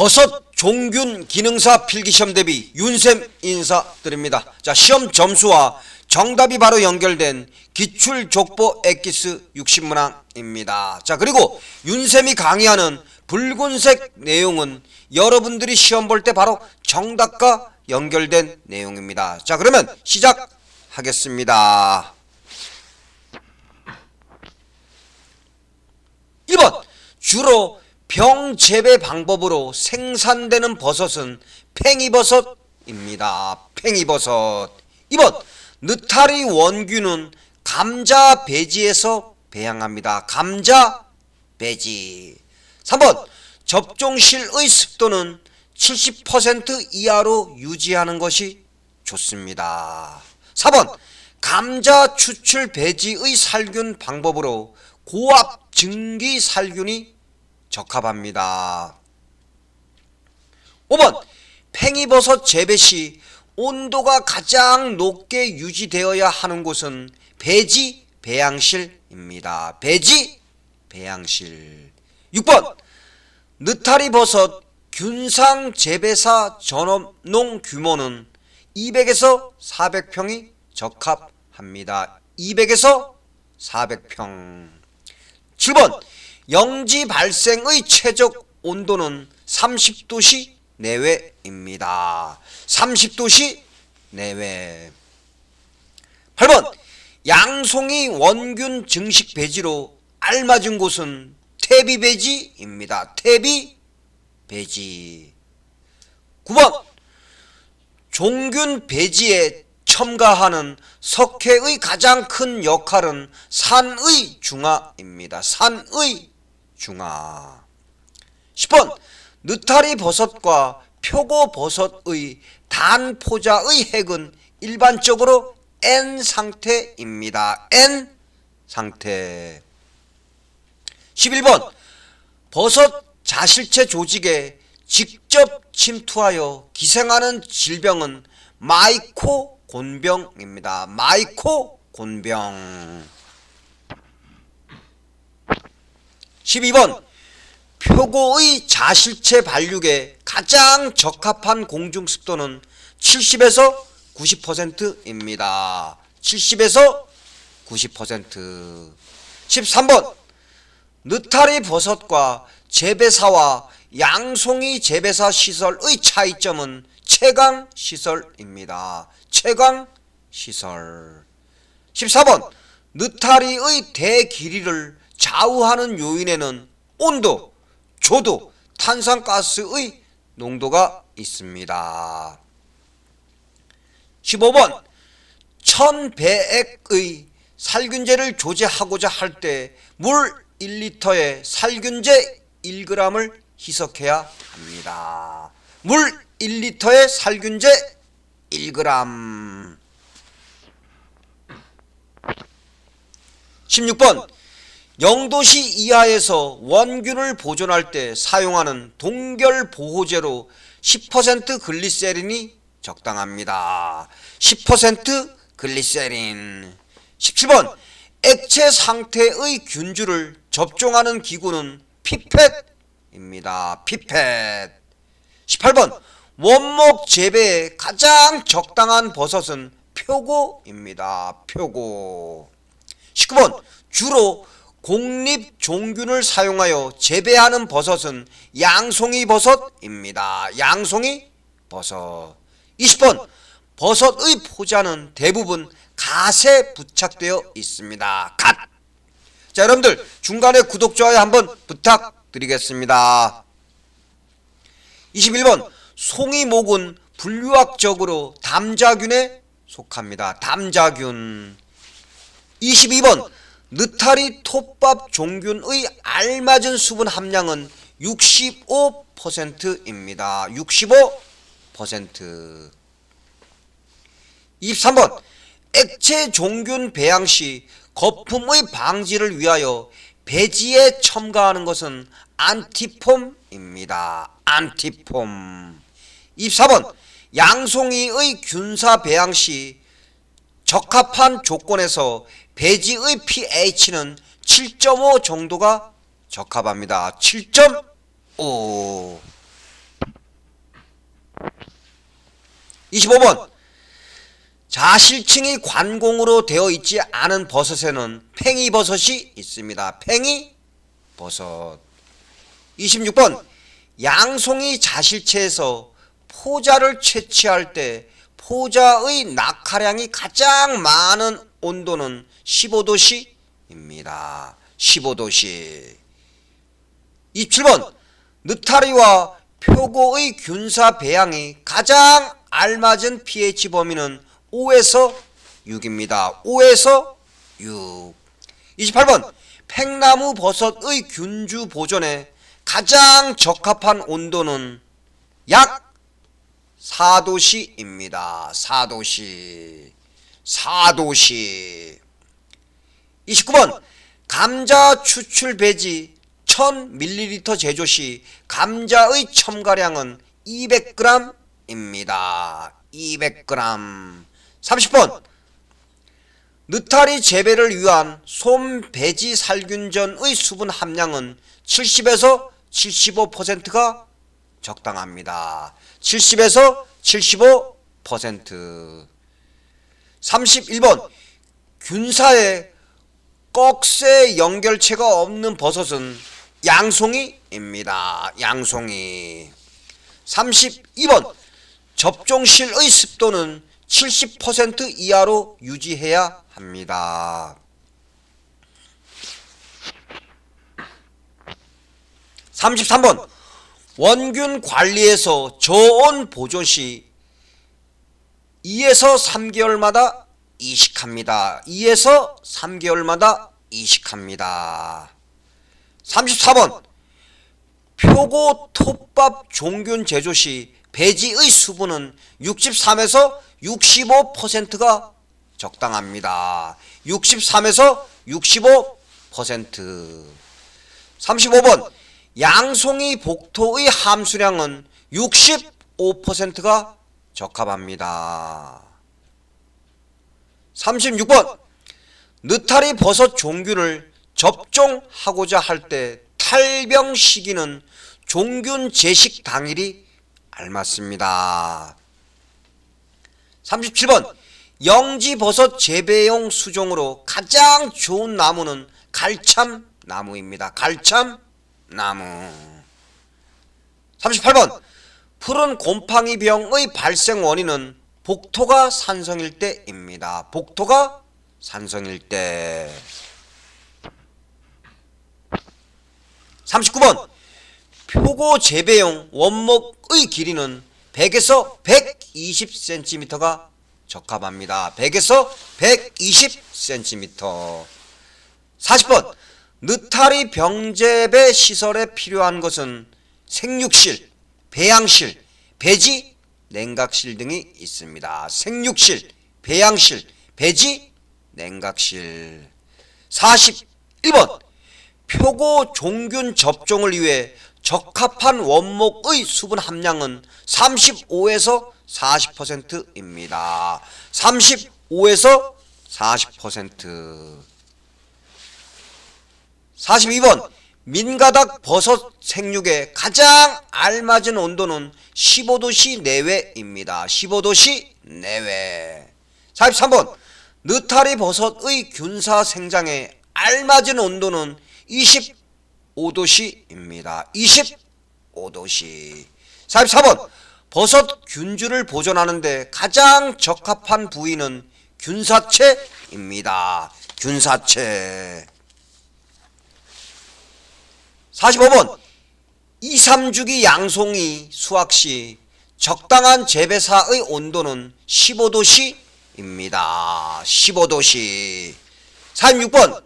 버섯 종균 기능사 필기시험 대비 윤쌤 인사드립니다. 자, 시험 점수와 정답이 바로 연결된 기출 족보 엑기스 60문항입니다. 자, 그리고 윤쌤이 강의하는 붉은색 내용은 여러분들이 시험 볼 때 바로 정답과 연결된 내용입니다. 자, 그러면 시작하겠습니다. 1번 주로 병 재배 방법으로 생산되는 버섯은 팽이버섯입니다. 팽이버섯. 2번 느타리 원균은 감자 배지에서 배양합니다. 감자 배지. 3번 접종실의 습도는 70% 이하로 유지하는 것이 좋습니다. 4번 감자 추출 배지의 살균 방법으로 고압 증기 살균이 적합합니다. 5번 팽이버섯 재배 시 온도가 가장 높게 유지되어야 하는 곳은 배지 배양실입니다. 배지 배양실. 6번 느타리 버섯 균상 재배사 전업농 규모는 200에서 400평이 적합합니다. 200에서 400평. 7번 영지 발생의 최적 온도는 30도씨 내외입니다. 30도씨 내외. 8번 양송이 원균 증식 배지로 알맞은 곳은 태비 배지입니다. 태비 배지. 9번 종균 배지에 첨가하는 석회의 가장 큰 역할은 산의 중화입니다. 산의 중화. 10번 느타리 버섯과 표고 버섯의 단포자의 핵은 일반적으로 N 상태입니다. N 상태. 11번 버섯 자실체 조직에 직접 침투하여 기생하는 질병은 마이코 곤병입니다. 마이코 곤병. 12번 표고의 자실체 발육에 가장 적합한 공중 습도는 70에서 90%입니다. 70에서 90%. 13번 느타리 버섯과 재배사와 양송이 재배사 시설의 차이점은 채광 시설입니다. 채광 시설. 14번 느타리의 대길이를 좌우하는 요인에는 온도, 조도, 탄산가스의 농도가 있습니다. 15번 천배액의 살균제를 조제하고자 할 때 물 1리터에 살균제 1g을 희석해야 합니다. 물 1리터에 살균제 1g. 16번 영도시 이하에서 원균을 보존할 때 사용하는 동결 보호제로 10% 글리세린이 적당합니다. 10% 글리세린. 17번 액체 상태의 균주를 접종하는 기구는 피펫입니다. 피펫. 18번 원목 재배에 가장 적당한 버섯은 표고입니다. 표고. 19번 주로 공립 종균을 사용하여 재배하는 버섯은 양송이 버섯입니다. 양송이 버섯. 20번 버섯의 포자는 대부분 갓에 부착되어 있습니다. 갓. 자, 여러분들 중간에 구독 좋아요 한번 부탁드리겠습니다. 21번 송이목은 분류학적으로 담자균에 속합니다. 담자균. 22번 느타리 톱밥 종균의 알맞은 수분 함량은 65%입니다. 65%. 23번 액체 종균 배양 시 거품의 방지를 위하여 배지에 첨가하는 것은 안티폼입니다. 안티폼. 24번 양송이의 균사 배양 시 적합한 조건에서 배지의 pH는 7.5 정도가 적합합니다. 7.5 25번 자실층이 관공으로 되어 있지 않은 버섯에는 팽이버섯이 있습니다. 팽이버섯 26번 양송이 자실체에서 포자를 채취할 때 포자의 낙하량이 가장 많은 온도는 15도씨입니다. 15도씨 27번 느타리와 표고의 균사 배양이 가장 알맞은 pH 범위는 5에서 6입니다. 5에서 6. 28번 팽나무 버섯의 균주 보존에 가장 적합한 온도는 약 4도씨입니다. 4도씨. 4도씨. 29번 감자 추출 배지 1000ml 제조 시 감자의 첨가량은 200g입니다. 200g. 30번 느타리 재배를 위한 솜 배지 살균전의 수분 함량은 70에서 75%가 적당합니다. 70에서 75% 31번 균사에 꺽쇠 연결체가 없는 버섯은 양송이입니다. 양송이 32번 접종실의 습도는 70% 이하로 유지해야 합니다. 33번 원균 관리에서 저온 보존 시 2에서 3개월마다 이식합니다. 2에서 3개월마다 이식합니다. 34번 표고 톱밥 종균 제조 시 배지의 수분은 63에서 65%가 적당합니다. 63에서 65% 35번 양송이 복토의 함수량은 65%가 적합합니다. 36번 느타리 버섯 종균을 접종하고자 할 때 탈병 시기는 종균 제식 당일이 알맞습니다. 37번 영지버섯 재배용 수종으로 가장 좋은 나무는 갈참 나무입니다. 갈참 나무 38번 푸른 곰팡이 병의 발생 원인은 복토가 산성일 때입니다. 복토가 산성일 때 39번 표고 재배용 원목의 길이는 100에서 120cm가 적합합니다. 100에서 120cm 40번 느타리 병재배 시설에 필요한 것은 생육실, 배양실, 배지, 냉각실 등이 있습니다. 생육실, 배양실, 배지, 냉각실 41번 표고 종균 접종을 위해 적합한 원목의 수분 함량은 35에서 40%입니다. 35에서 40% 42번 민가닥 버섯 생육에 가장 알맞은 온도는 15도씨 내외입니다. 15도씨 내외 43번 느타리 버섯의 균사 생장에 알맞은 온도는 25도씨입니다. 25도씨 44번 버섯 균주를 보존하는데 가장 적합한 부위는 균사체입니다. 균사체 45번. 2, 3주기 양송이 수확 시 적당한 재배사의 온도는 15도씨입니다. 15도씨 46번.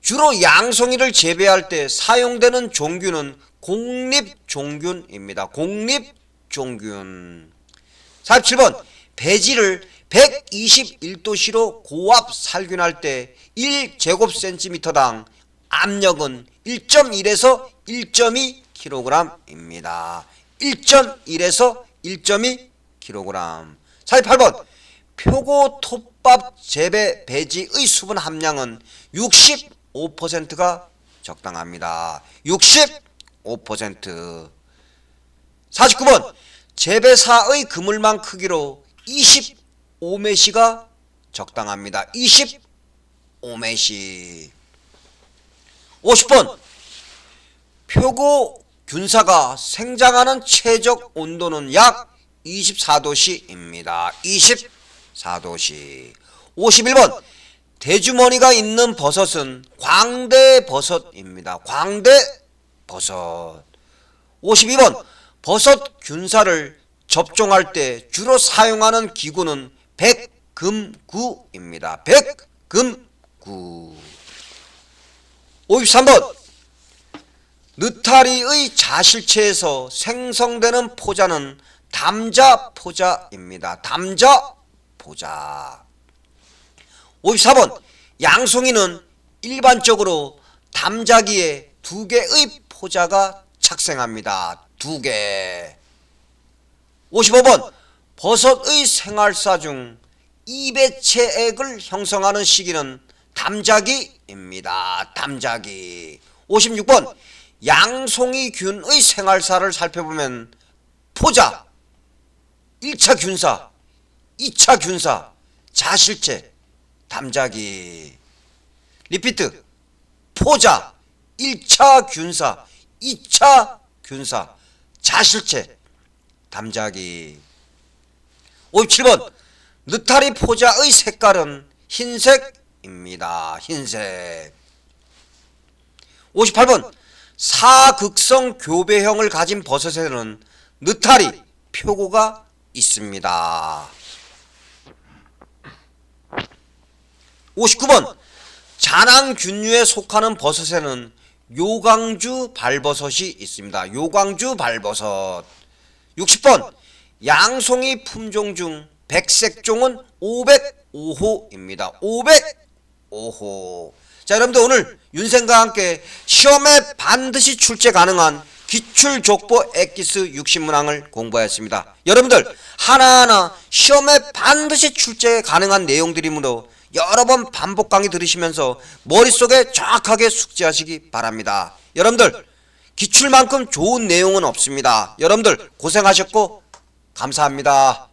주로 양송이를 재배할 때 사용되는 종균은 공립종균입니다. 공립종균. 47번. 배지를 121도씨로 고압 살균할 때 1제곱센티미터당 압력은 1.1에서 1.2kg입니다. 1.1에서 1.2kg 48번 표고 톱밥 재배 배지의 수분 함량은 65%가 적당합니다. 65% 49번 재배사의 그물망 크기로 25메시가 적당합니다. 25메시. 50번. 표고 균사가 생장하는 최적 온도는 약 24도씨입니다. 24도씨. 51번. 대주머니가 있는 버섯은 광대버섯입니다. 광대버섯. 52번. 버섯 균사를 접종할 때 주로 사용하는 기구는 백금구입니다. 백금구. 53번. 느타리의 자실체에서 생성되는 포자는 담자 포자입니다. 담자 포자. 54번. 양송이는 일반적으로 담자기에 두 개의 포자가 착생합니다. 두 개. 55번. 버섯의 생활사 중 이배체액을 형성하는 시기는 담자기입니다. 담자기. 56번. 양송이 균의 생활사를 살펴보면 포자, 1차 균사, 2차 균사, 자실체, 담자기. 리피트. 포자, 1차 균사, 2차 균사, 자실체, 담자기. 57번. 느타리 포자의 색깔은 흰색 입니다. 흰색. 58번. 사극성 교배형을 가진 버섯에는 느타리 표고가 있습니다. 59번 잔황균류에 속하는 버섯에는 요강주 발버섯이 있습니다. 요강주 발버섯 60번 양송이 품종 중 백색종은 505호입니다. 505호 자 여러분들 오늘 윤생과 함께 시험에 반드시 출제 가능한 기출족보 엑기스 60문항을 공부하였습니다. 여러분들 하나하나 시험에 반드시 출제 가능한 내용들이므로 여러 번 반복 강의 들으시면서 머릿속에 정확하게 숙지하시기 바랍니다. 여러분들 기출만큼 좋은 내용은 없습니다. 여러분들 고생하셨고 감사합니다.